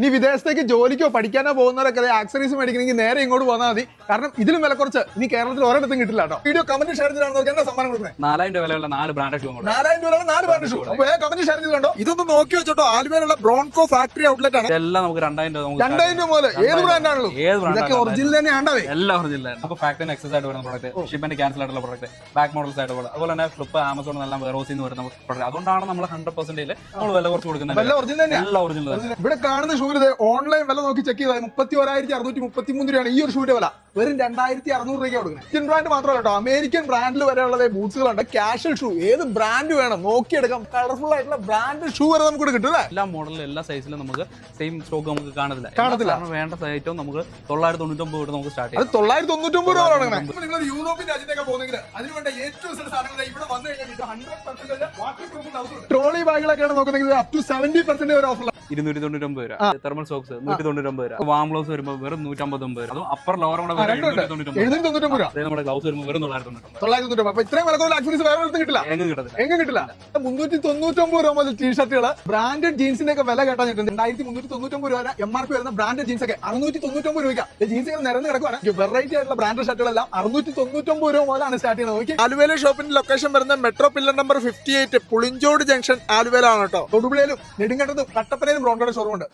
ഇനി വിദേശത്തേക്ക് ജോലിക്കോ പഠിക്കാനോ പോകുന്നവരൊക്കെ ആക്സറീസ് മേടിക്കണമെങ്കിൽ നേരെ ഇങ്ങോട്ട് പോന്നാൽ മതി. കാരണം ഇതിലും വില കുറച്ച്. ഇനി കേരളത്തിൽ ഒരിടത്തും കിട്ടില്ല കേട്ടോ. വീഡിയോ കമന്റ് ഷെയർ ചെയ്താണ് എന്താ സമ്മാനം കൊടുക്കുന്നത്? നാലായിരം രൂപ വിലയുള്ള നാല് ബ്രാൻഡ് ഷൂ നാലായിരം രൂപ നാല് ബ്രാൻഡ് ഷൂ അപ്പൊ കമന്റ് ഷെയർ ചെയ്തുണ്ടോ ഇതൊന്ന് നോക്കി വെച്ചോട്ടോ. ആലുവയിലുള്ള ബ്രോൺകോ ഫാക്ടറി ഔട്ട്ലെറ്റ് ആണ്. ഇതെല്ലാം നമുക്ക് രണ്ടായിരം രൂപ നമുക്ക് രണ്ടായിരം രൂപ മുതൽ ഏത് ബ്രാൻഡ് ആണല്ലോ? ഏത് ബ്രാൻഡ് ഒറിജിനൽ തന്നെ ആണ്ടവേ എല്ലാം ഒറിജിനൽ നമുക്ക് ഫാക്ടറിന് എക്സസ് ആയിട്ട് വരുന്ന പ്രോഡക്റ്റ് ഷിപ്പിന്റെ ക്യാൻസൽ ആയിട്ടുള്ള പ്രോഡക്റ്റ് ബാക്ക് മോഡൽസ് ആയിട്ട് പോലെ അതുപോലെ തന്നെ ഫ്ലിപ്പ് ആമസോൺ എല്ലാം വെറോസിൽ നിന്ന് വരുന്ന പ്രോഡക്റ്റ് അതുകൊണ്ടാണ് നമ്മൾ ഹൺഡ്രഡ് പെർസെന്റേജ് നമ്മൾ വില കുറച്ച് കൊടുക്കുന്നത്. എല്ലാം ഒറിജിനൽ എല്ലാം ഒറിജിനൽ ഇവിടെ കാണുന്ന ഷൂവിൽ ഓൺലൈൻ വില നോക്കി ചെക്ക് ചെയ്താൽ മുപ്പത്തി ഒരായിരത്തി അറുന്നൂറ്റി മുപ്പത്തി മൂന്ന് രൂപയാണ് ഈ ഒരു ഷൂവിന്റെ വില. വെറും രണ്ടായിരത്തി അറുന്നൂറ് രൂപയ്ക്ക് കൊടുക്കുന്നത് ഇന്ത്യൻ ബ്രാൻഡ് മാത്രമല്ല കേട്ടോ. അമേരിക്കൻ ബ്രാൻഡിൽ വരെയുള്ള ബൂട്ട്സുകളുണ്ട് കാഷ്വൽ ഷൂ ഏത് ബ്രാൻഡ് വേണം? നോക്കിയെടുക്കാം. കളർഫുൾ ആയിട്ടുള്ള ബ്രാൻഡ് ഷൂ വരെ നമുക്ക് കിട്ടും അല്ലേ? എല്ലാ മോഡലിലും എല്ലാ സൈസിലും നമുക്ക് സെയിം സ്റ്റോക്ക് നമുക്ക് കാണത്തില്ല. കാണത്തില്ല. വേണ്ട ഐറ്റവും നമുക്ക് തൊള്ളായിരത്തി തൊണ്ണൂറ്റൊമ്പത് ഒമ്പത് നമുക്ക് സ്റ്റാർട്ട് ചെയ്യാം. തൊള്ളായിരത്തി തൊണ്ണൂറ്റൊമ്പത് രൂപ നിങ്ങൾ യൂറോപ്യൻ രാജ്യത്തേക്ക് പോകുന്നെങ്കിൽ അതിന് വേണ്ട ഏറ്റവും സാധനങ്ങൾ ഇവിടെ വന്നു കഴിഞ്ഞാൽ hundred percent water proof trolley ബാഗുകളൊക്കെയാണ് നോക്കുന്നെങ്കിൽ അപ് ടു സെവന്റി പെർസെന്റ് വരെ ഓഫർ ഇരുന്നൂറ്റി തൊണ്ണൂറ്റൊമ്പത് രൂപ തെർമൽ സോക്സ് നൂറ്റി തൊണ്ണൂറ്റൊമ്പത് രൂപ. വാം ഗ്ലൗസ് വരുമ്പോൾ വെറും നൂറ്റമ്പത്തൊമ്പത് രൂപ. അതും അപ്പർ ലോവർ കൂടെ വരും രണ്ടുണ്ട്. എഴുന്നൂറ്റി തൊണ്ണൂറ്റൊമ്പത് രൂപ. അതേ നമ്മുടെ ഗ്ലൗസ് വരുമ്പോൾ വെറും തൊള്ളായിരത്തി തൊള്ളായിരത്തി ഇത്രയും ആക്സറീസ് ഒന്നും കിട്ടില്ല. എങ്ങും കിട്ടില്ല. എങ്ങും കിട്ടില്ല. മുന്നൂറ്റി തൊണ്ണൂറ്റൊമ്പത് രൂപ മുതൽ ടീഷർട്ടുകൾ ബ്രാൻഡഡ് ജീൻസിന്റെ ഒക്കെ വില കേട്ടാ കിട്ടും രണ്ടായിരത്തി മുന്നൂറ്റി തൊണ്ണൂറ്റൊമ്പത് രൂപ എം ആർ പി വരുന്ന ബ്രാൻഡഡ് ജീൻസ് ഒക്കെ അറുന്നൂറ്റി തൊണ്ണൂറ്റൊമ്പത് രൂപയ്ക്ക് ജീൻസുകൾ നിരന്ന് കിടക്കുവാണ്. വെറൈറ്റി ആയിട്ടുള്ള ബ്രാൻഡഡ് ഷർട്ടുകളെല്ലാം അറുന്നൂറ്റി തൊണ്ണൂറ്റൊമ്പത് രൂപ മുതലാണ് സ്റ്റാർട്ട് ചെയ്യുന്നത്. നോക്കി ആലുവേല ഷോപ്പിന്റെ ലൊക്കേഷൻ വരുന്ന metro pillar number fifty eight Pulinchode junction ആലുവേലാണ് കേട്ടോ. തൊടുപുഴയിലും നെടുങ്കണ്ടത്തും കട്ടപ്പനയിലും ബ്രോൺകോടെ ഷോറൂം ഉണ്ട്